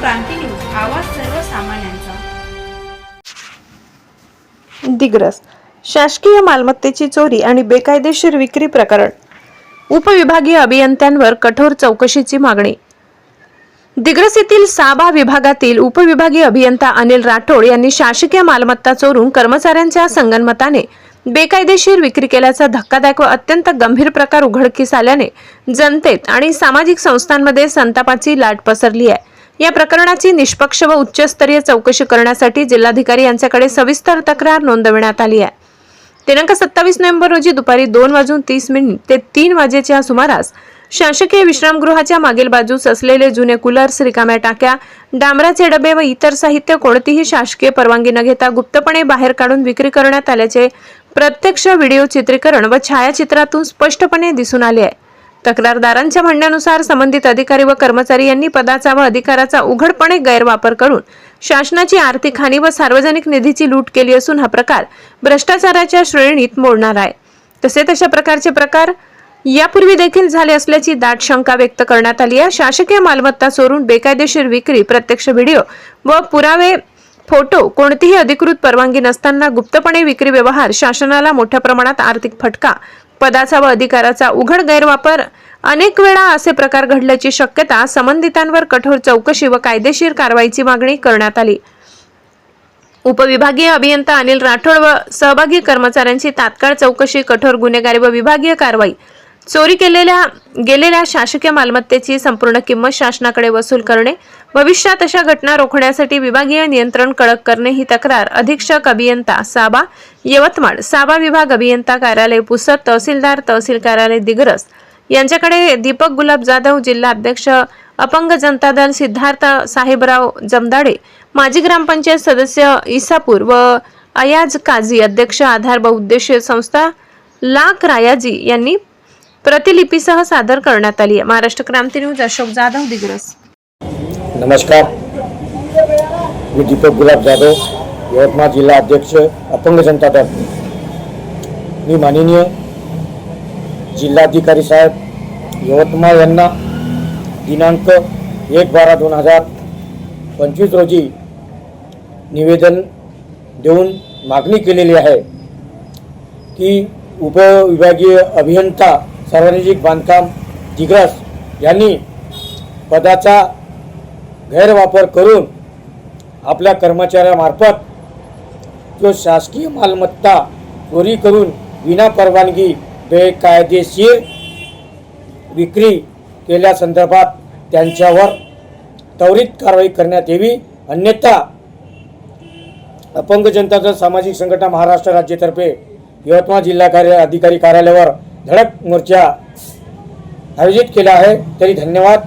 क्रांती news आवाज सर्वसामान्यांचा. दिग्रस शासकीय मालमत्तेची चोरी आणि बेकायदेशीर विक्री प्रकरण. उपविभागीय अभियंत्यांवर कठोर चौकशीची मागणी. दिग्रस येथील साबा विभागातील उपविभागीय अभियंता अनिल राठोड यांनी शासकीय मालमत्ता चोरून कर्मचाऱ्यांच्या संगनमताने बेकायदेशीर विक्री केल्याचा धक्कादायक व अत्यंत गंभीर प्रकार उघडकीस आल्याने जनतेत आणि सामाजिक संस्थांमध्ये संतापाची लाट पसरली आहे. या प्रकरणाची निष्पक्ष व उच्चस्तरीय चौकशी करण्यासाठी जिल्हाधिकारी यांच्याकडे सविस्तर तक्रार नोंदविण्यात आली आहे. दिनांक सत्तावीस नोव्हेंबर रोजी दुपारी दोन वाजून तीस मिनिट ते तीन वाजेच्या सुमारास शासकीय विश्रामगृहाच्या मागील बाजूस असलेले जुने कूलर्स रिकाम्या टाक्या डांबराचे डबे व इतर साहित्य कोणतीही शासकीय परवानगी न घेता गुप्तपणे बाहेर काढून विक्री करण्यात आल्याचे प्रत्यक्ष व्हिडिओ चित्रीकरण व छायाचित्रातून स्पष्टपणे दिसून आले आहे. तक्रारदारांच्या म्हणण्यानुसार संबंधित अधिकारी व कर्मचारी यांनी पदाचा व अधिकाराचा उघडपणे गैरवापर करून शासनाची आर्थिक हानी व सार्वजनिक निधीची लूट केली असून हा प्रकार भ्रष्टाचाराच्या श्रेणीत मोडणार आहे. तसेच अशा प्रकारचे प्रकार यापूर्वी देखील झाले असल्याची दाट शंका व्यक्त करण्यात आली आहे. शासकीय मालमत्ता चोरून बेकायदेशीर विक्री प्रत्यक्ष व्हिडिओ व पुरावे फोटो कोणतीही अधिकृत परवानगी नसताना गुप्तपणे विक्री व्यवहार शासनाला मोठ्या प्रमाणात आर्थिक फटका पदाचा व अधिकाराचा उघड गैरवापर अनेक वेळा असे प्रकार घडल्याची शक्यता संबंधितांवर कठोर चौकशी व कायदेशीर कारवाईची मागणी करण्यात आली. उपविभागीय अभियंता अनिल राठोड व सहभागी कर्मचाऱ्यांची तात्काळ चौकशी कठोर गुन्हेगारी व विभागीय कारवाई. चोरी केलेल्या गेलेल्या शासकीय मालमत्तेची संपूर्ण किंमत शासनाकडे वसूल करणे भविष्यात अशा घटना रोखण्यासाठी विभागीय नियंत्रण कडक करणे ही तक्रार अधीक्षक अभियंता साबा यवतमाळ साबा विभाग अभियंता कार्यालय पुसद तहसीलदार तहसील कार्यालय दिग्रस यांच्याकडे दीपक गुलाब जाधव जिल्हा अध्यक्ष अपंग जनता दल सिद्धार्थ साहेबराव जमदाडे माजी ग्रामपंचायत सदस्य इसापूर व अयाज काझी अध्यक्ष आधार बहुउद्देशीय संस्था लाख रायाजी यांनी प्रतिलिपीसह सादर करण्यात आली आहे. महाराष्ट्र क्रांती न्यूज अशोक जाधव दिग्रस. नमस्कार. मी दीपक गुलाब जाधव यवतमाळ जिल्हा अध्यक्ष अपंग जनता दल. मी माननीय जिल्हाधिकारी साहेब यवतमाळ यांना दिनांक एक बारा दोन हजार पंचवीस रोजी निवेदन देऊन मागणी केलेली आहे की उपविभागीय अभियंता सार्वजनिक बांधकाम दिग्रस यांनी पदाचा गैरवापर करून आपल्या कर्मचाऱ्यामार्फत किंवा शासकीय मालमत्ता चोरी करून विना परवानगी बेकायदेशीर विक्री केल्यासंदर्भात त्यांच्यावर त्वरित कारवाई करण्यात यावी. अन्यथा अपंग जनता सामाजिक संघटना महाराष्ट्र राज्यातर्फे यवतमाळ जिल्हा कार्य अधिकारी कार्यालयावर धडक मोर्चा आयोजित केला आहे. तरी धन्यवाद.